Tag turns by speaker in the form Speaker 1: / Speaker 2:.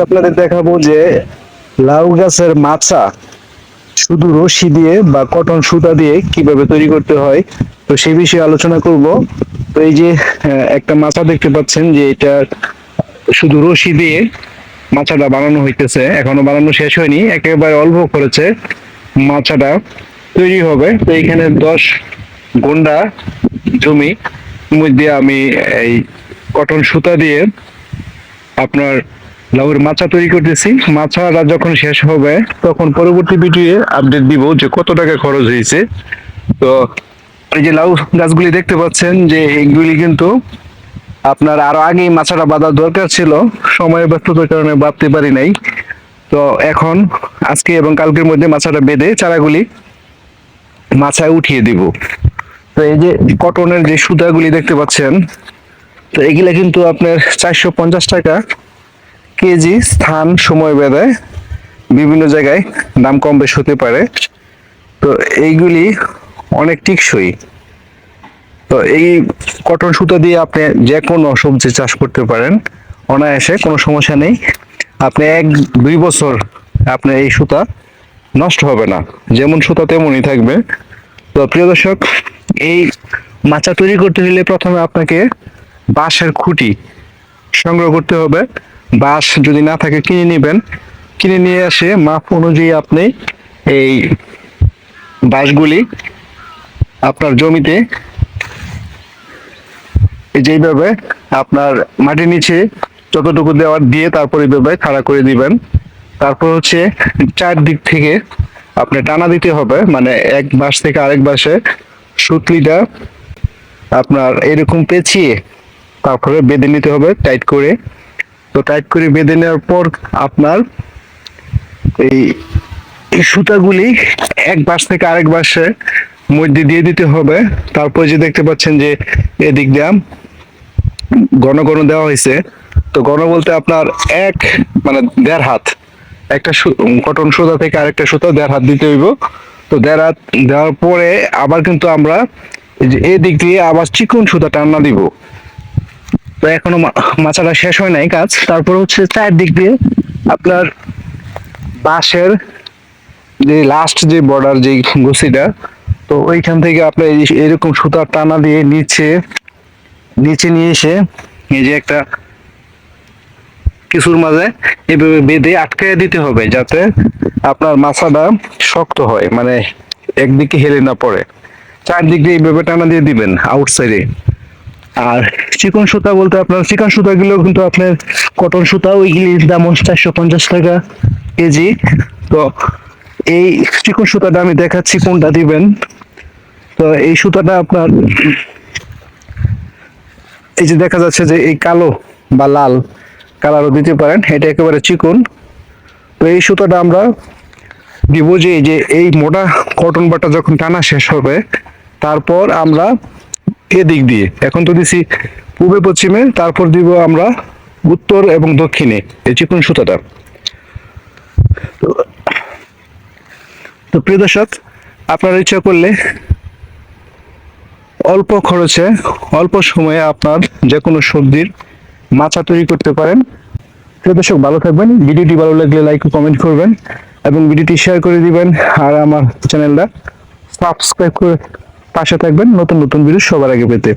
Speaker 1: আপনাদের দেখাবো যে লাউ গাছের মাছা শুধু রশি দিয়ে বা কটন সুতা দিয়ে কীভাবে তৈরি করতে হয়, তো সেই বিষয়ে আলোচনা করব। তো এই যে একটা মাছা দেখতে পাচ্ছেন যে এটা শুধু রশি দিয়ে মাছাটা বানানো হইতেছে, এখনও বানানো শেষ হয়নি, একেবারে অল্প করেছে মাছাটা তৈরি হবে। তো এখানে দশ গন্ডা জমি মধ্যে আমি এই কটন সুতা দিয়ে আপনার লাউয়ের মাছা তৈরি করতেছি। মাচাটা যখন শেষ হবে, তখন পরবর্তী ভিডিও আপডেট দিব যে কত টাকা খরচ হয়েছে। তো, এই যে লাউ গাছগুলি দেখতে পাচ্ছেন যে এইগুলি কিন্তু আপনার আরও আগেই মাছাটা বাঁধার দরকার ছিল। সময় ব্যস্ততার কারণে বাঁধতে পারি নাই। তো এখন আজকে এবং কালকের মধ্যে মাছাটা বেঁধে চারাগুলি মাছায় উঠিয়ে দিব। তো এই যে কটনের যে সুতাগুলি দেখতে পাচ্ছেন, তো এগুলা কিন্তু আপনার চারশো পঞ্চাশ টাকা। কেজি স্থান, সময় বেঁধে বিভিন্ন জায়গায় দাম কম বেশ হতে পারে। তো এইগুলি অনেক টিকসই। তো এই কটন সুতা দিয়ে আপনি যে কোনো সবজি চাষ করতে পারেন। অনায়াসে কোনো সমস্যা নেই। আপনি এক, দুই বছর আপনার এই সুতা নষ্ট হবে না। যেমন সুতা তেমনই থাকবে। তো প্রিয় দর্শক, এই মাচা তৈরি করতে হলে প্রথমে আপনাকে বাঁশের খুঁটি সংগ্রহ করতে হবে। বাঁশ যদি না থাকে কিনে নেবেন। কিনে নিয়ে এসে মাপ অনুযায়ী আপনি এই বাঁশগুলি আপনার জমিতে যেইভাবে আপনার মাটির নিচে যতটুকু দেওয়ার দিয়ে তারপর এইভাবে খাড়া করে দিবেন। তারপর হচ্ছে চারদিক থেকে আপনি টানা দিতে হবে মানে এক বাঁশ থেকে আরেক বাঁশে সুতলিটা আপনার এরকম পেঁচিয়ে তারপরে বেঁধে নিতে হবে, টাইট করে। টাইট করে বেঁধে নেওয়ার পর আপনার এই সুতাগুলি এক বাস থেকে আরেক বাঁশে মধ্যে দিয়ে দিতে হবে। তারপর যে দেখতে পাচ্ছেন যে এদিক দিয়ে ঘন ঘন দেওয়া হয়েছে। তো ঘন বলতে আপনার এক মানে দেড় হাত। একটা কটন সুতা থেকে আরেকটা সুতা দেড় হাত দিতে হইব। তো দেড় হাত দেওয়ার পরে আবার কিন্তু আমরা এই দিক দিয়ে আবার চিকন সুতা টান্না দিব। তো এখনও মা- মাচাটা শেষ হয় নাই কাজ। তারপর হচ্ছে চারদিক দিয়ে আপনার বাঁশের যে লাস্ট যে বর্ডার যে গুছিটা তো ওইখান থেকে আপনার এরকম সুতার টানা দিয়ে নিচে নিচে নিয়ে এসে এই যে একটা কিছুর মাঝে এভাবে বেঁধে আটকায় দিতে হবে যাতে আপনার মাছাটা শক্ত হয় মানে একদিকে হেলে না পড়ে। চারদিক দিয়ে এইভাবে টানা দিয়ে দিবেন আউটসাইডে আর চিকন সুতা বলতে আপনার, চিকন সুতাগুলো কিন্তু আপনার কটন সুতা ওইগুলির দাম চারশো পঞ্চাশ টাকা কেজি। তো এই চিকন সুতাটা আমি দেখাচ্ছি কোনটা দিবেন। তো এই সুতাটা আপনার, এই যে দেখা যাচ্ছে যে এই কালো বা লাল কালারও দিতে পারেন, এটা একেবারে চিকন। তো এই সুতাটা আমরা দিব যে এই মোটা কটন বাটা যখন টানা শেষ হবে, তারপর আমরা এদিক দিয়ে। এখন তো দিছি পূর্বে পশ্চিমে, তারপর দিব আমরা উত্তর এবং দক্ষিণে। এই চিকন সুতাটা। তো প্রিয় দর্শক, আপনার ইচ্ছা করলে অল্প খরচে, অল্প সময়ে আপনার যে কোনো সবজির মাচা তৈরি করতে পারেন। প্রিয় দর্শক, ভালো থাকবেন। ভিডিওটি ভালো লাগলে লাইক কমেন্ট করবেন এবং ভিডিওটি শেয়ার করে দিবেন। আর আমার চ্যানেলটা সাবস্ক্রাইব করে পাশে থাকবেন নতুন নতুন ভিডিও সবার আগে পেতে।